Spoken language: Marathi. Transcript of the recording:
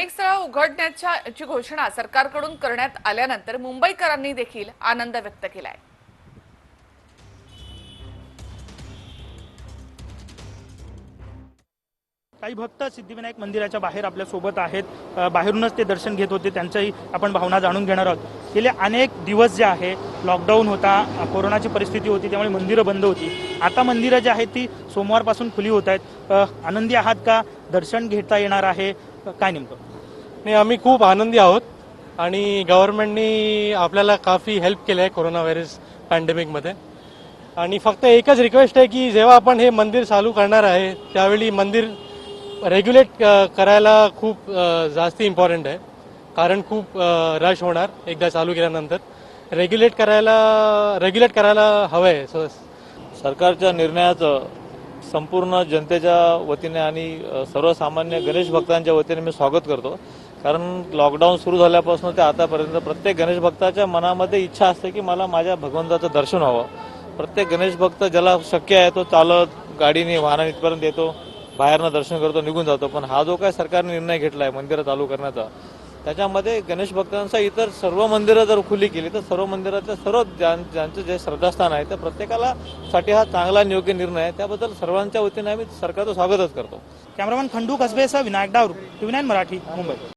धार्मिक स्थळं उघडण्याच्या ची घोषणा सरकारकडून करण्यात आल्यानंतर मुंबईकरांनी देखील आनंद व्यक्त केलाय. काही भक्त सिद्धिविनायक मंदिराच्या बाहेर आपल्यासोबत आहेत. बाहेरूनच ते दर्शन घेत होते. त्यांच्याही आपण भावना जाणून घेणार आहोत. गेले अनेक दिवस जे आहे लॉकडाऊन होता कोरोनाची परिस्थिती होती त्यामुळे मंदिरं बंद होती. आता मंदिरं जी आहेत ती सोमवारपासून खुली होत आहेत. आनंदी आहात का? दर्शन घेता येणार आहे. काय नेमकं? नाही आम्ही खूप आनंदी आहोत आणि गव्हर्नमेंटनी आपल्याला काफी हेल्प केलं आहे कोरोना व्हायरस पॅन्डेमिकमध्ये आणि फक्त एकच रिक्वेस्ट आहे की जेव्हा आपण हे मंदिर चालू करणार आहे त्यावेळी मंदिर रेग्युलेट करायला खूप जास्ती इम्पॉर्टंट आहे. कारण खूप रश होणार एकदा चालू केल्यानंतर. रेग्युलेट करायला रेग्युलेट करायला हवं आहे सरकारच्या निर्णयाचं संपूर्ण जनतेच्या वतीने आणि सर्वसामान्य गणेश भक्तांच्या वतीने मी स्वागत करतो. कारण लॉकडाऊन सुरू झाल्यापासून ते आतापर्यंत प्रत्येक गणेश भक्ताच्या मनामध्ये इच्छा असते की मला माझ्या भगवंताचं दर्शन व्हावं प्रत्येक गणेश भक्त ज्याला शक्य आहे तो चालत गाडीने वाहनाने इथपर्यंत येतो बाहेरनं दर्शन करतो निघून जातो. पण हा जो काय सरकारने निर्णय घेतला आहे मंदिरं चालू करण्याचा त्याच्यामध्ये गणेश भक्तांचा इतर सर्व मंदिरं जर खुली केली तर सर्व मंदिराचं सर्व ज्यां- ज्यांचं जे श्रद्धास्थान आहे त्या प्रत्येकाला साठी हा चांगला आणि योग्य निर्णय आहे. त्याबद्दल सर्वांच्या वतीने आम्ही सरकारचं स्वागतच करतो. कॅमेरामॅन खंडू कसबेसह विनायक डावरू टीव्ही नाईन मराठी मुंबई.